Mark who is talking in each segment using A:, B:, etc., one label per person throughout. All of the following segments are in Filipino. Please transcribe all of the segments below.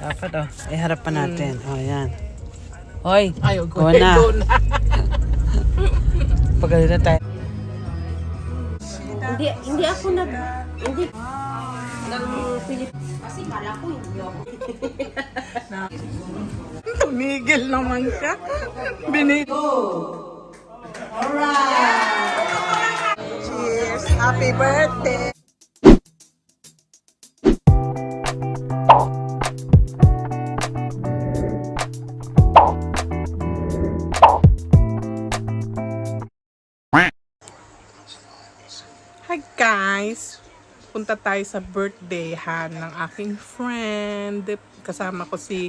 A: Dapat oh. Ay, harap pa natin. Oh, yan. Hoy,
B: Ayaw ko.
A: Go na.
B: Go na.
A: tayo.
C: Hindi, hindi ako nag... Hindi... Ng Pilip... Kasi kala ko hindi ako.
B: Tumigil naman ka. Binit. Cheers! Happy birthday! Guys! Punta tayo sa birthday ha ng aking friend. Kasama ko si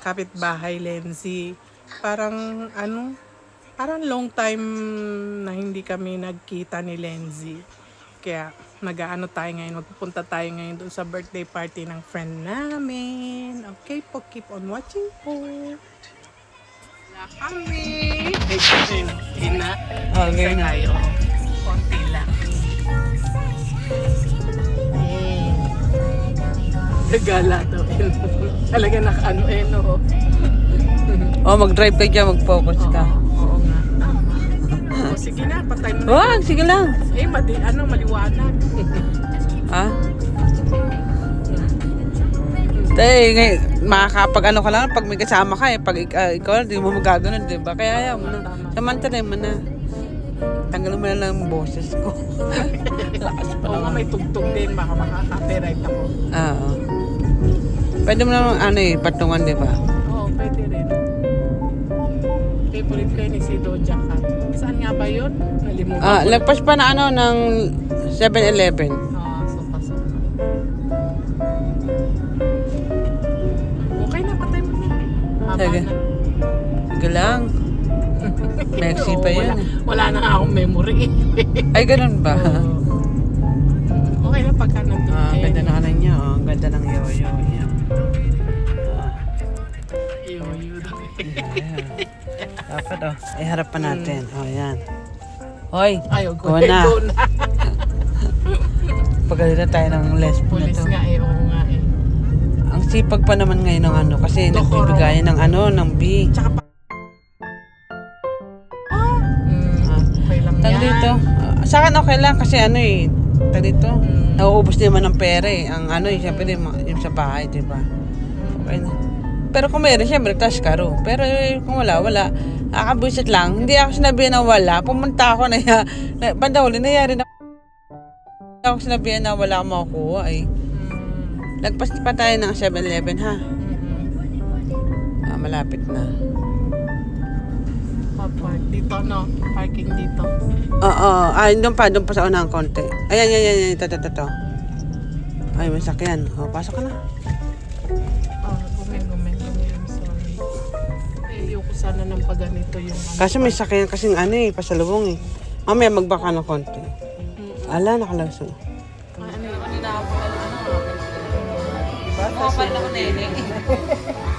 B: kapitbahay Lenzy. Parang ano, parang long time na hindi kami nagkita ni Lenzy. Kaya nag-ano tayo ngayon, magpupunta tayo ngayon doon sa birthday party ng friend namin. Okay po, keep on watching po. Wala kami. Ina.
A: Oh, ganyan na.
B: tayo. Konti lang. Mm. Gala daw. Talaga naka-ano eh, no?
A: Oh, mag-drive ka dyan, mag-focus ka.
B: Oo nga. o sige na, patay mo na.
A: Wag, sige lang.
B: Eh, madi, ano, maliwanag.
A: Ha? Tay, ngay, makakapag ano ka lang pag may kasama ka eh. Pag ik- ah, ikaw, di mo magaganon, di ba? Kaya ayaw mo na. Samantala mo na. Tanggalin mo na lang ang boses ko. Lakas pa
B: Oo
A: naman.
B: may tugtog din. Baka makaka-copyright ako.
A: Oo. Pwede mo naman ano eh, patungan, di ba?
B: Oo, pwede rin. Favorite ko yun eh, si Doja Cat. Saan nga ba yun? Nalimutan
A: Ah,
B: ko.
A: lagpas pa na ano ng 7-Eleven.
B: Ah, sopa, sopa. Okay na, patay mo na. Haba
A: Sige.
B: na.
A: Sige lang. Mexi pa
B: Oo,
A: yun.
B: Wala, na nga akong memory.
A: Ay, ganun ba?
B: okay na pagka nandun.
A: Ah, ang ganda ng ano niya, oh. Ang ganda ng yoyo niya. Ah,
B: Yoyo
A: yeah. Dapat oh. Ay, harap pa natin. Oh, yan. Hoy,
B: Ayaw ko.
A: Go na.
B: Go na.
A: pagalitan tayo ng lesbo na
B: Police
A: to.
B: nga eh. Oo nga eh.
A: Ang sipag pa naman ngayon ng ano, kasi
B: Dokoro.
A: nagbibigayan ng ano, ng B.
B: Tsaka pa...
A: Tag dito. sa akin okay lang kasi ano eh, tag dito.
B: Mm.
A: Nauubos din naman ng pera eh. Ang ano eh, syempre yung, yung sa bahay, di ba? Okay na. Pero kung meron, syempre, cash karo. Pero eh, kung wala, wala. Nakakabuisit lang. Hindi ako sinabi na wala. Pumunta ako na, na banda huli, nangyari na Hindi ako sinabi na wala akong makukuha eh.
B: Mm,
A: Lagpas pa tayo ng 7-Eleven ha. Ah, malapit na.
B: Papark. Dito no, parking dito.
A: Oo, ay, doon pa, doon pa sa unang konti. Ayan, yan, yan, yan, ito, ito, ito. Ay, may sakyan. O, pasok ka na.
B: Oh, gumen, gumen, gumen. I'm sorry. Eh, ayoko sana ng pag ganito yung ano.
A: Kasi may sakyan kasing ano eh, pasalubong eh. Mamaya magbaka ng konti. Ala, nakalawso.
B: ano yun?
A: Oo, pa rin ako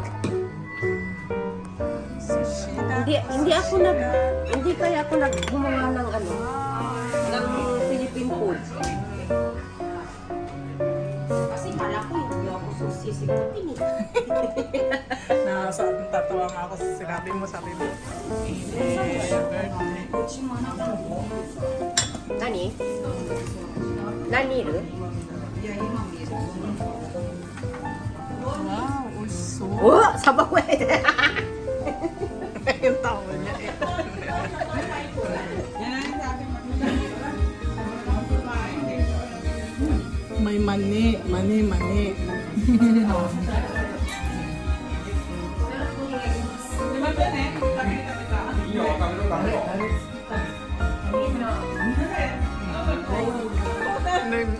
C: Hindi, hindi ako nag... Hindi kaya ako nag gumawa ng ano, ng Philippine food. Kasi kala ko hindi ako susisikutin eh.
B: Nasa tatawa nga ako sa sinabi mo, sabi mo. Eh, birthday.
C: Nani? Nani ru?
B: Wow, uso.
C: Oh, sabak
B: yung mani, mani, mani.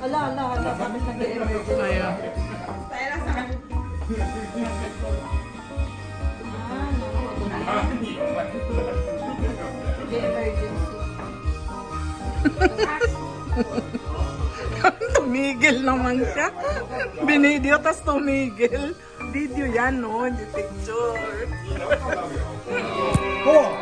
B: Ala, ala, ala. Kaya. tumigil naman siya. Binideo, tas tumigil. Video yan, no? Hindi picture.
D: Okay,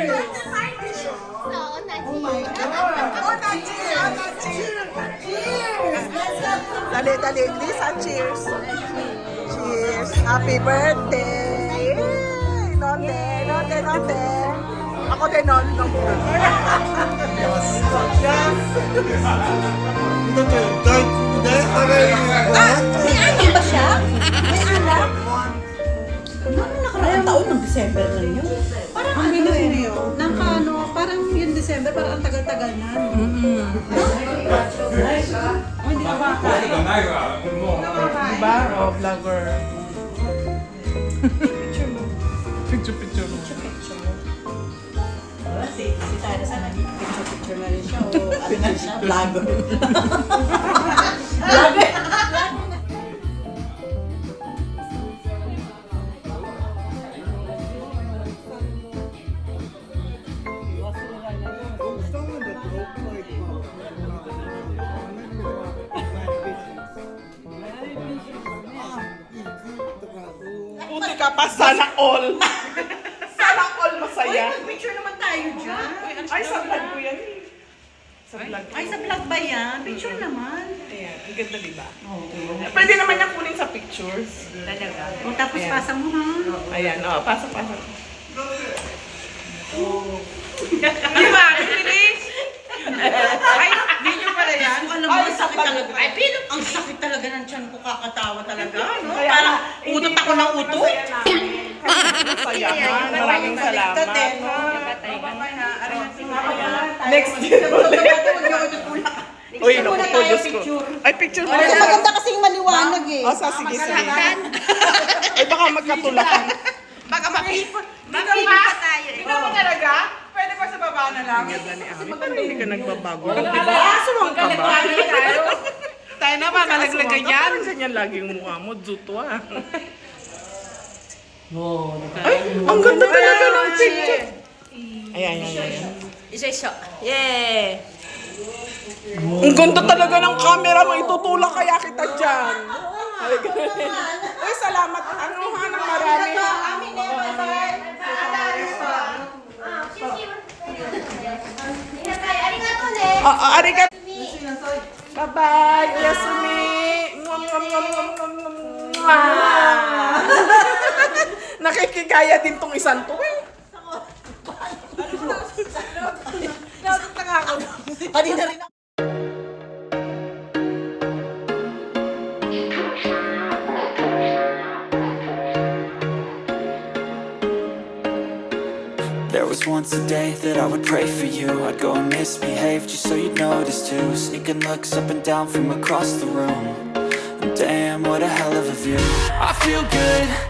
D: Cheers. Oh my God. Cheers. Cheers. Let's go.
B: Dali, dali. Lisa, cheers. Cheers. Happy birthday. Nonde, nonde, nonde. Ako din, nonde. Diba? Oh, vlogger. Picture, picture mo.
D: Si, si Tyra sana picture-picture na rin siya. O ano na siya, vlogger. Vlogger!
B: Ka pa, sana all. sana all masaya.
D: Picture naman tayo dyan.
B: Ay, sa vlog ko yan. eh. Sa vlog ko.
D: Ay, sa vlog ba yan? Picture naman.
B: Ayan, ang ganda diba?
D: Oo.
B: Eh, Pwede naman niya kunin sa pictures.
D: Talaga. O tapos
B: Ayan.
D: pasa mo ha.
B: Ayan, oh, pasok, pasok. Di ba? Bilis! Ay, di nyo pala yan?
D: Alam mo, ang sakit talaga. Ay, pero ang sakit talaga ng tiyan ko kakatawa talaga. No?
B: Kaya
D: Parang
B: nga,
D: utot
B: hindi
D: ako ng
B: ka. Maraming salamat. Next year ulit. Uy, naku po, Diyos ko. Ay, picture mo.
D: Kasi maganda kasing maliwanag eh.
B: O, sa sige, sige. Ay, baka magkatulakan.
E: Baka makipot. Pa tayo. Ikaw mo talaga? Pwede pa sa baba na lang.
B: Ganda ni Ami. Parang hindi ka nagbabago. Di ba? Asumang ka ba?
E: tayo. Na ba? Malaglagan yan.
B: Ganyan lagi yung mukha mo. Zuto ah. Ay, ang ganda talaga ng picture. Ayan, ayan, ayan.
E: Isa-isa. Yay!
B: Ang ganda talaga ng camera mo. Itutulak kaya kita dyan. Ay, ganun. Uy, salamat. Ano ha, ng marami. Ah, ah, arigato. Bye-bye, Yasumi. Nakikigaya din tong isang to eh.
D: Kanina rin ako.
F: There was once a day that I would pray for you. I'd go and misbehave just so you'd notice too. Sneaking looks up and down from across the room. Damn, what a hell of a view. I feel good,